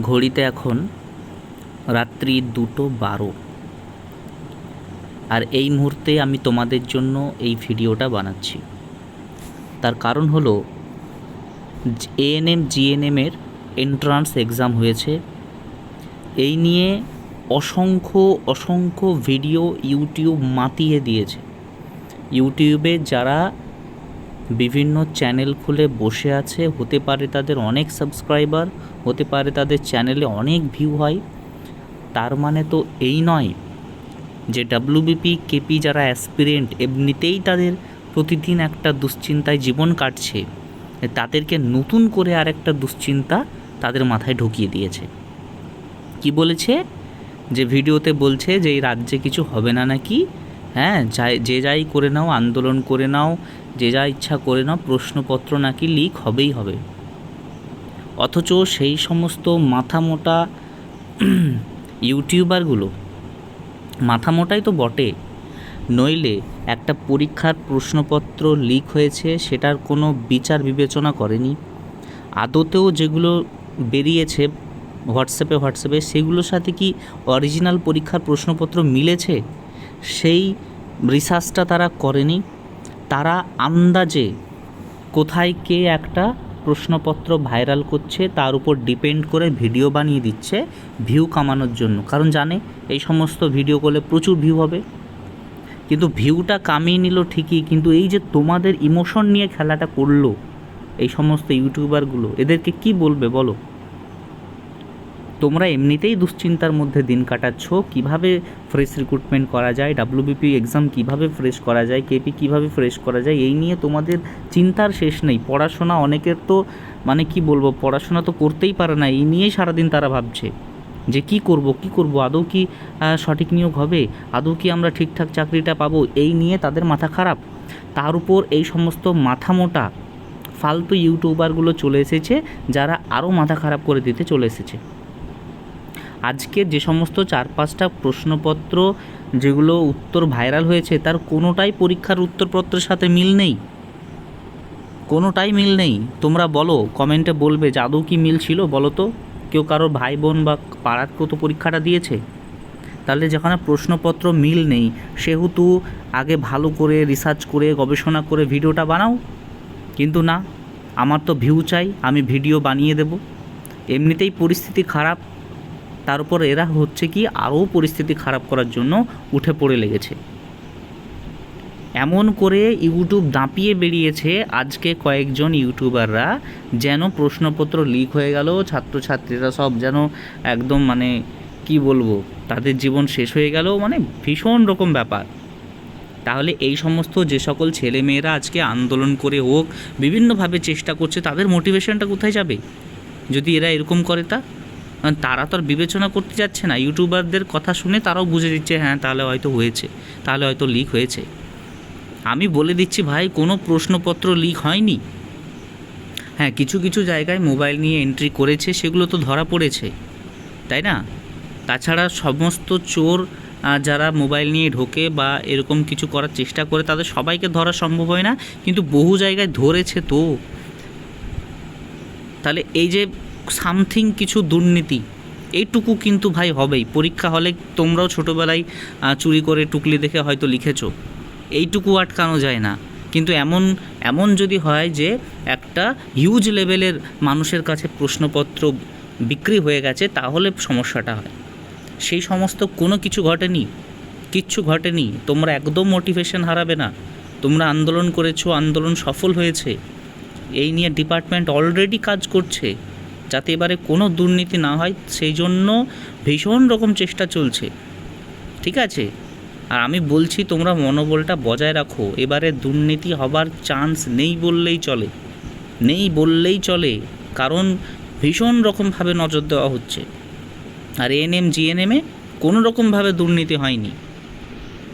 ঘড়িতে এখন রাত্রি দুটো বারো। আর এই মুহূর্তে আমি তোমাদের জন্য এই ভিডিওটা বানাচ্ছি। তার কারণ হলো এএনএম জিএনএমের এন্ট্রান্স এক্সাম হয়েছে। এই নিয়ে অসংখ্য অসংখ্য ভিডিও ইউটিউব মাতিয়ে দিয়েছে। ইউটিউবে যারা বিভিন্ন চ্যানেল খুলে বসে আছে। হতে পারে তাদের অনেক সাবস্ক্রাইবার হতে পারে তাদের চ্যানেলে অনেক ভিউ হয়। তার মানে তো এই নয় যে ডাব্লিউবিপি কেপি যারা অ্যাসপিরেন্ট এমনিতেই তাদের প্রতিদিন একটা দুশ্চিন্তায় জীবন কাটছে। তাদেরকে নতুন করে আরেকটা দুশ্চিন্তা তাদের মাথায় ঢুকিয়ে দিয়েছে। কি বলেছে? যে ভিডিওতে বলছে যে এই রাজ্যে কিছু হবে না নাকি? হ্যাঁ যাই যে যাই করে নাও, আন্দোলন করে নাও, যে যা ইচ্ছা করে নাও, প্রশ্নপত্র নাকি লিক হবেই হবে। অথচ সেই সমস্ত মাথা মোটা ইউটিউবারগুলো মাথা মোটাই তো বটে। নইলে একটা পরীক্ষার প্রশ্নপত্র লিক হয়েছে, সেটার কোনো বিচার বিবেচনা করেনি। আদতেও যেগুলো বেরিয়েছে হোয়াটসঅ্যাপে হোয়াটসঅ্যাপে, সেগুলোর সাথে কি অরিজিনাল পরীক্ষার প্রশ্নপত্র মিলেছে? সেই রিসার্চটা তারা করেনি। তারা আন্দাজে কোথায় কে একটা প্রশ্নপত্র ভাইরাল করছে, তার উপর ডিপেন্ড করে ভিডিও বানিয়ে দিচ্ছে ভিউ কামানোর জন্য। কারণ জানে, এই সমস্ত ভিডিও করলে প্রচুর ভিউ হবে। কিন্তু ভিউটা কামিয়ে নিল ঠিকই, কিন্তু এই যে তোমাদের ইমোশন নিয়ে খেলাটা করল এই সমস্ত ইউটিউবারগুলো, এদেরকে কি বলবে বলো? তোমরা এমনিতেই দুশ্চিন্তার মধ্যে দিন কাটাচ্ছ, কীভাবে ফ্রেশ রিক্রুটমেন্ট করা যায় ডাব্লিউবিপি এক্সাম কীভাবে ফ্রেশ করা যায় কেপি কীভাবে ফ্রেশ করা যায়, এই নিয়ে তোমাদের চিন্তার শেষ নেই। পড়াশোনা অনেকের তো মানে কি বলব, পড়াশোনা তো করতেই পারে না, এই নিয়েই সারাদিন তারা ভাবছে। যে কি করব কি করব, আদৌ কি সঠিক নিয়োগ হবে, আদৌ কি আমরা ঠিকঠাক চাকরিটা পাবো, এই নিয়ে তাদের মাথা খারাপ। তার উপর এই সমস্ত মাথা মোটা, ফালতু ইউটিউবারগুলো চলে এসেছে, যারা আরও মাথা খারাপ করে দিতে চলে এসেছে। আজকে যে সমস্ত চার পাঁচটা প্রশ্নপত্র যেগুলো উত্তর ভাইরাল হয়েছে, তার কোনোটাই পরীক্ষার উত্তরপত্রের সাথে মিল নেই? কোনোটাই মিল নেই? তোমরা বলো, কমেন্টে বলবে আদৌ কি মিল ছিল বলো তো? কেউ কারোর ভাই বোন বা পাড়ার কেউ পরীক্ষাটা দিয়েছে? তাহলে যেখানে প্রশ্নপত্র মিল নেই, সেহেতু আগে ভালো করে রিসার্চ করে, গবেষণা করে ভিডিওটা বানাও। কিন্তু না, আমার তো ভিউ চাই, আমি ভিডিও বানিয়ে দেব। এমনিতেই পরিস্থিতি খারাপ। তার উপর এরা হচ্ছে কি আরও পরিস্থিতি খারাপ করার জন্য উঠে পড়ে লেগেছে। এমন করে ইউটিউব দাঁপিয়ে বেরিয়েছে আজকে কয়েকজন ইউটিউবাররা, যেন প্রশ্নপত্র লিক হয়ে গেল, ছাত্রছাত্রীরা সব যেন একদম মানে কি বলব, তাদের জীবন শেষ হয়ে গেল মানে ভীষণ রকম ব্যাপার। তাহলে এই সমস্ত যে সকল ছেলেমেয়েরা আজকে আন্দোলন করে হোক, বিভিন্নভাবে চেষ্টা করছে, তাদের মোটিভেশনটা কোথায় যাবে? যদি এরা এরকম করে তা তারা তো আর বিবেচনা করতে যাচ্ছে না। ইউটিউবারদের কথা শুনে তারাও বুঝে দিচ্ছে হ্যাঁ তাহলে হয়তো হয়েছে, তাহলে হয়তো লিক হয়েছে। আমি বলে দিচ্ছি ভাই, কোনো প্রশ্নপত্র লিক হয়নি। হ্যাঁ কিছু কিছু জায়গায় মোবাইল নিয়ে এন্ট্রি করেছে, সেগুলো তো ধরা পড়েছে, তাই না? তাছাড়া সমস্ত চোর যারা মোবাইল নিয়ে ঢোকে বা এরকম কিছু করার চেষ্টা করে, তাদের সবাইকে ধরা সম্ভব হয় না, কিন্তু বহু জায়গায় ধরেছে তো। তাহলে এই যে সামথিং কিছু দুর্নীতি এইটুকু কিন্তু ভাই হবেই। পরীক্ষা হলে তোমরাও ছোটোবেলায় চুরি করে টুকলি দেখে হয়তো লিখেছো। এইটুকু আটকানো যায় না। কিন্তু এমন এমন যদি হয় যে একটা হিউজ লেভেলের মানুষের কাছে প্রশ্নপত্র বিক্রি হয়ে গেছে, তাহলে সমস্যাটা হয়। সেই সমস্ত কোনো কিছু ঘটেনি। কিচ্ছু ঘটেনি। তোমরা একদম মোটিভেশন হারাবে না। তোমরা আন্দোলন করেছ, আন্দোলন সফল হয়েছে। এই নিয়ে ডিপার্টমেন্ট অলরেডি কাজ করছে। যাতে এবারে কোনো দুর্নীতি না হয়, সেই জন্য ভীষণ রকম চেষ্টা চলছে। ঠিক আছে? আর আমি বলছি তোমরা মনোবলটা বজায় রাখো। এবারে দুর্নীতি হবার চান্স নেই বললেই চলে। নেই বললেই চলে। কারণ ভীষণ রকমভাবে নজর দেওয়া হচ্ছে। আর এএনএম জিএনএমে কোনো রকমভাবে দুর্নীতি হয়নি।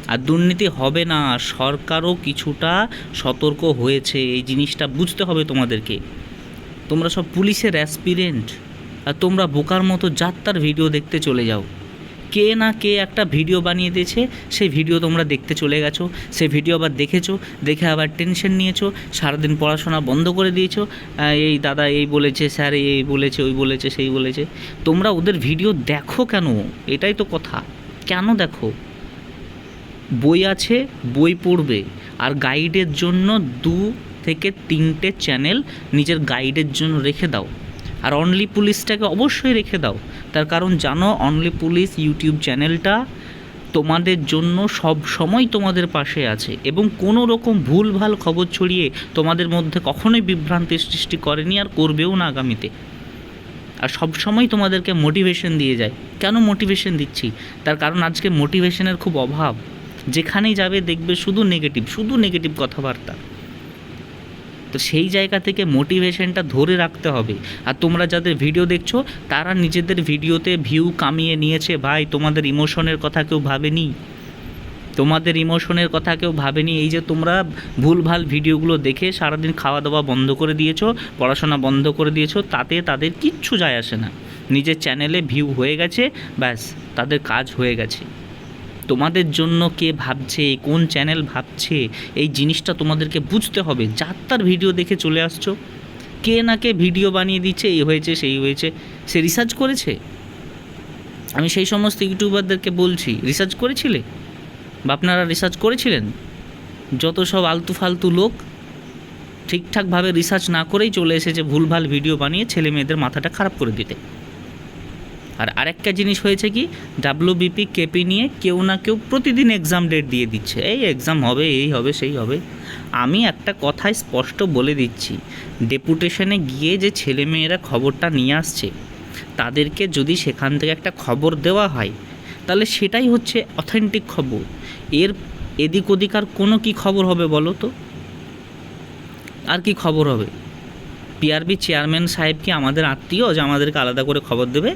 আর দুর্নীতি হবে না। সরকারও কিছুটা সতর্ক হয়েছে। এই জিনিসটা বুঝতে হবে তোমাদেরকে। তোমরা সব পুলিশের অ্যাসপিরেন্ট। আর তোমরা বোকার মতো যাত্রার ভিডিও দেখতে চলে যাও। কে না কে একটা ভিডিও বানিয়ে দিয়েছে, সেই ভিডিও তোমরা দেখতে চলে গেছো সেই ভিডিও আবার দেখেছ, দেখে আবার টেনশন নিয়েছো, সারাদিন পড়াশোনা বন্ধ করে দিয়েছ এই দাদা এই বলেছে, স্যার এই বলেছে, ওই বলেছে, সেই বলেছে। তোমরা ওদের ভিডিও দেখো কেন? এটাই তো কথা। কেন দেখো? বই আছে, বই পড়বে, আর গাইডের জন্য দু থেকে তিনটে চ্যানেল নিজের গাইডের জন্য রেখে দাও। আর অনলি পুলিশটাকে অবশ্যই রেখে দাও। তার কারণ জানো অনলি পুলিশ ইউটিউব চ্যানেলটা তোমাদের জন্য সব সময় তোমাদের পাশে আছে এবং কোনো রকম ভুলভাল খবর ছড়িয়ে তোমাদের মধ্যে কখনোই বিভ্রান্তির সৃষ্টি করেনি আর করবেও না আগামীতে। আর সব সময় তোমাদেরকে মোটিভেশন দিয়ে যায়। কেন মোটিভেশন দিচ্ছি? তার কারণ আজকে মোটিভেশনের খুব অভাব। যেখানেই যাবে দেখবে শুধু নেগেটিভ শুধু নেগেটিভ কথাবার্তা। তো সেই জায়গা থেকে মোটিভেশনটা ধরে রাখতে হবে। আর তোমরা যাদের ভিডিও দেখছ, তারা নিজেদের ভিডিওতে ভিউ কামিয়ে নিয়েছে, ভাই, তোমাদের ইমোশনের কথা কেউ ভাবেনি? তোমাদের ইমোশনের কথা কেউ ভাবেনি? এই যে তোমরা ভুলভাল ভিডিওগুলো দেখে সারাদিন খাওয়া দাওয়া বন্ধ করে দিয়েছ, পড়াশোনা বন্ধ করে দিয়েছ, তাতে তাদের কিচ্ছু যায় আসে না। নিজের চ্যানেলে ভিউ হয়ে গেছে, ব্যাস, তাদের কাজ হয়ে গেছে। তোমাদের জন্য কে ভাবছে, কোন চ্যানেল ভাবছে, এই জিনিসটা তোমাদেরকে বুঝতে হবে। যার তার ভিডিও দেখে চলে আসছো, কে না কে ভিডিও বানিয়ে দিচ্ছে, এই হয়েছে, সেই হয়েছে। সে রিসার্চ করেছে? আমি সেই সমস্ত ইউটিউবারদেরকে বলছি রিসার্চ করেছিলে? বা আপনারা রিসার্চ করেছিলেন? যত সব আলতু ফালতু লোক ঠিকঠাকভাবে রিসার্চ না করেই চলে এসেছে, ভুলভাল ভিডিও বানিয়ে ছেলে মেয়েদের মাথাটা খারাপ করে দিতে। আর আরেকটা জিনিস হয়েছে কি ডাব্লিউবিপি কেপি নিয়ে কেউ না কেউ প্রতিদিন এক্সাম ডেট দিয়ে দিচ্ছে। এই এক্সাম হবে, এই হবে, সেই হবে। আমি একটা কথাই স্পষ্ট বলে দিচ্ছি ডেপুটেশনে গিয়ে যে ছেলেমেয়েরা খবরটা নিয়ে আসছে, তাদেরকে যদি সেখান থেকে একটা খবর দেওয়া হয়, তাহলে সেটাই হচ্ছে অথেন্টিক খবর। এর এদিক ওদিক আর কোনো কি খবর হবে বলো তো? আর কি খবর হবে? পিআরবি চেয়ারম্যান সাহেব কি আমাদের আত্মীয় যে আমাদেরকে আলাদা করে খবর দেবে?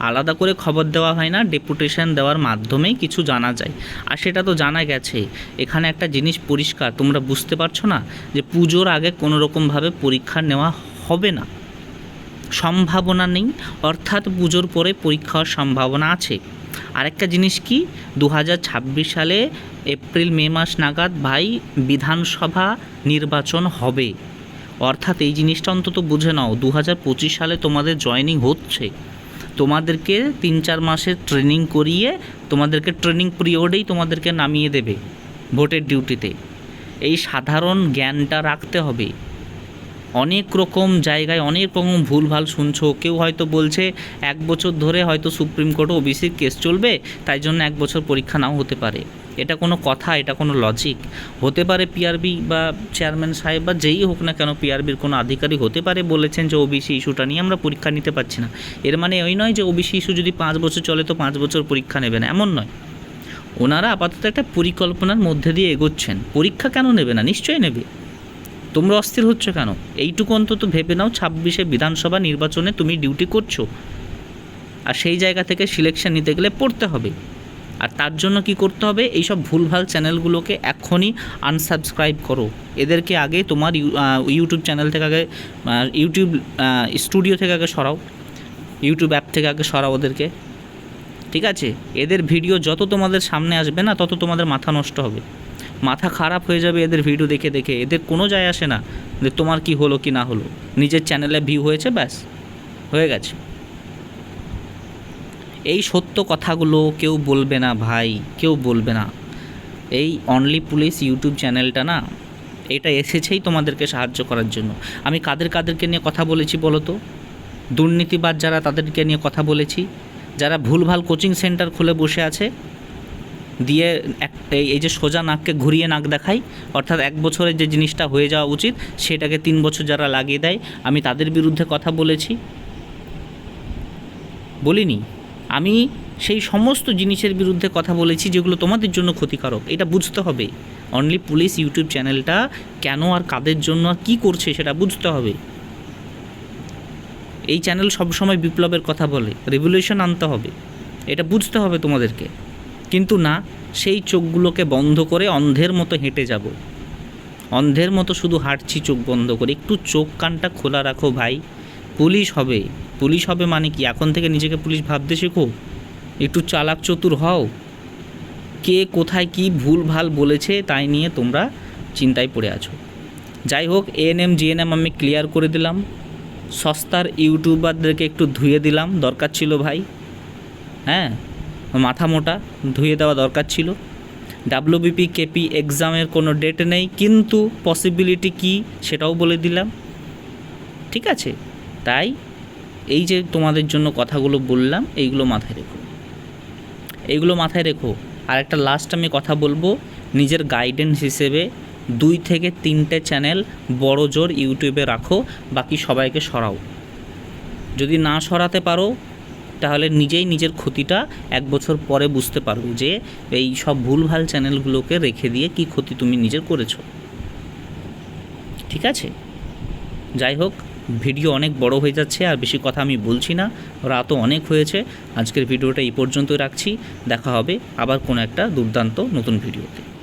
আলাদা করে খবর দেওয়া হয় না ডেপুটেশন দেওয়ার মাধ্যমেই কিছু জানা যায়। আর সেটা তো জানা গেছে এখানে একটা জিনিস পরিষ্কার, তোমরা বুঝতে পারছ না যে পুজোর আগে কোনো রকমভাবে পরীক্ষা নেওয়া হবে না। সম্ভাবনা নেই, অর্থাৎ পুজোর পরে পরীক্ষা হওয়ার সম্ভাবনা আছে। আরেকটা জিনিস কি? দু হাজার ছাব্বিশ সালে এপ্রিল, মে মাস নাগাদ ভাই বিধানসভা নির্বাচন হবে। অর্থাৎ এই জিনিসটা অন্তত বুঝে নাও দু হাজার পঁচিশ সালে তোমাদের জয়েনিং হচ্ছে। তোমাদেরকে তিন চার মাসের ট্রেনিং করিয়ে তোমাদেরকে ট্রেনিং পিরিয়ডেই তোমাদেরকে নামিয়ে দেবে ভোটের ডিউটিতে এই সাধারণ জ্ঞানটা রাখতে হবে। অনেক রকম জায়গায় অনেক রকম ভুলভাল শুনছো। কেউ হয়তো বলছে, এক বছর ধরে হয়তো সুপ্রিম কোর্টে ওবিসির কেস চলবে, তাই জন্য এক বছর পরীক্ষা নাও হতে পারে। এটা কোনো কথা, এটা কোনো লজিক হতে পারে পিআরবি বা চেয়ারম্যান সাহেব বা যেই হোক না কেন পিআরবির কোনো আধিকারিক হতে পারে বলেছেন যে ওবিসি ইস্যুটা নিয়ে আমরা পরীক্ষা নিতে পারছি না। এর মানে ওই নয় যে ওবিসি ইস্যু যদি পাঁচ বছর চলে তো পাঁচ বছর পরীক্ষা নেবে না, এমন নয়। ওনারা আপাতত একটা পরিকল্পনার মধ্যে দিয়ে এগোচ্ছেন। পরীক্ষা কেন নেবে না? নিশ্চয়ই নেবে। তোমরা অস্থির হচ্ছ কেন? এইটুকু অন্তত ভেবে নাও, ছাব্বিশে বিধানসভা নির্বাচনে তুমি ডিউটি করছ। আর সেই জায়গা থেকে সিলেকশন নিতে গেলে পড়তে হবে। আর তার জন্য কি করতে হবে? এইসব ভুলভাল চ্যানেলগুলোকে এখনই আনসাবস্ক্রাইব করো। এদেরকে আগে তোমার ইউ- ইউটিউব চ্যানেল থেকে আগে ইউটিউব স্টুডিও থেকে আগে সরাও। ইউটিউব অ্যাপ থেকে আগে সরাও ওদেরকে। ঠিক আছে? এদের ভিডিও যত তোমাদের সামনে আসবে না, তত তোমাদের মাথা নষ্ট হবে। মাথা খারাপ হয়ে যাবে এদের ভিডিও দেখে দেখে। এদের কোনো যায় আসে না যে তোমার কি হলো, কি না হলো। নিজের চ্যানেলে ভিউ হয়েছে, ব্যাস। হয়ে গেছে। এই সত্য কথাগুলো কেউ বলবে না ভাই, কেউ বলবে না। এই অনলি পুলিশ ইউটিউব চ্যানেলটা না, এটা এসেছেই তোমাদেরকে সাহায্য করার জন্য। আমি কাদের কাদেরকে নিয়ে কথা বলেছি বলো তো? দুর্নীতিবাদ যারা তাদেরকে নিয়ে কথা বলেছি, যারা ভুলভাল কোচিং সেন্টার খুলে বসে আছে, দিয়ে এক, এই- এই যে সোজা নাককে ঘুরিয়ে নাক দেখাই, অর্থাৎ এক বছরের যে জিনিসটা হয়ে যাওয়া উচিত, সেটাকে তিন বছর যারা লাগিয়ে দেয়, আমি তাদের বিরুদ্ধে কথা বলেছি। বলিনি? আমি সেই সমস্ত জিনিসের বিরুদ্ধে কথা বলেছি যেগুলো তোমাদের জন্য ক্ষতিকারক। এটা বুঝতে হবে। অনলি পুলিশ ইউটিউব চ্যানেলটা কেন আর কাদের জন্য আর কী করছে সেটা বুঝতে হবে। এই চ্যানেল সবসময় বিপ্লবের কথা বলে রেভলিউশন আনতে হবে। এটা বুঝতে হবে তোমাদেরকে। কিন্তু না, সেই চোখগুলোকে বন্ধ করে অন্ধের মতো হেঁটে যাব। অন্ধের মতো শুধু হাঁটছি চোখ বন্ধ করে। একটু চোখ কানটা খোলা রাখো ভাই। পুলিশ হবে। পুলিশ হবে মানে কি? এখন থেকে নিজেকে পুলিশ ভাবতে শেখো? একটু চালাক চতুর হও। কে কোথায় কি ভুল ভালো বলেছে তাই নিয়ে তোমরা চিন্তায় পড়ে আছো। যাই হোক এএনএম জিএনএম আমি ক্লিয়ার করে দিলাম। সস্তার ইউটিউবারদেরকে একটু ধুয়ে দিলাম, দরকার ছিল ভাই। হ্যাঁ মাথা মোটা, ধুয়ে দেওয়া দরকার ছিল। ডাব্লিউবিপি কেপি এক্সামের কোনো ডেট নেই, কিন্তু পসিবিলিটি কি সেটাও বলে দিলাম। ঠিক আছে? তাই এই যে তোমাদের জন্য কথাগুলো বললাম, এইগুলো মাথায় রেখো। এইগুলো মাথায় রেখো। আর একটা লাস্ট আমি কথা বলব, নিজের গাইডেন্স হিসেবে দুই থেকে তিনটে চ্যানেল বড় জোর ইউটিউবে রাখো, বাকি সবাইকে সরাও। যদি না সরাতে পারো, তাহলে নিজেই নিজের ক্ষতিটা এক বছর পরে বুঝতে পারবে যে এই সব ভুলভাল চ্যানেলগুলোকে রেখে দিয়ে কি ক্ষতি তুমি নিজের করেছ। ঠিক আছে? যাই হোক ভিডিও অনেক বড় হয়ে যাচ্ছে আর বেশি কথা আমি বলছি না। রাতও অনেক হয়েছে। আজকের ভিডিওটা এই পর্যন্ত রাখছি। দেখা হবে আবার কোনো একটা দুর্দান্ত নতুন ভিডিওতে।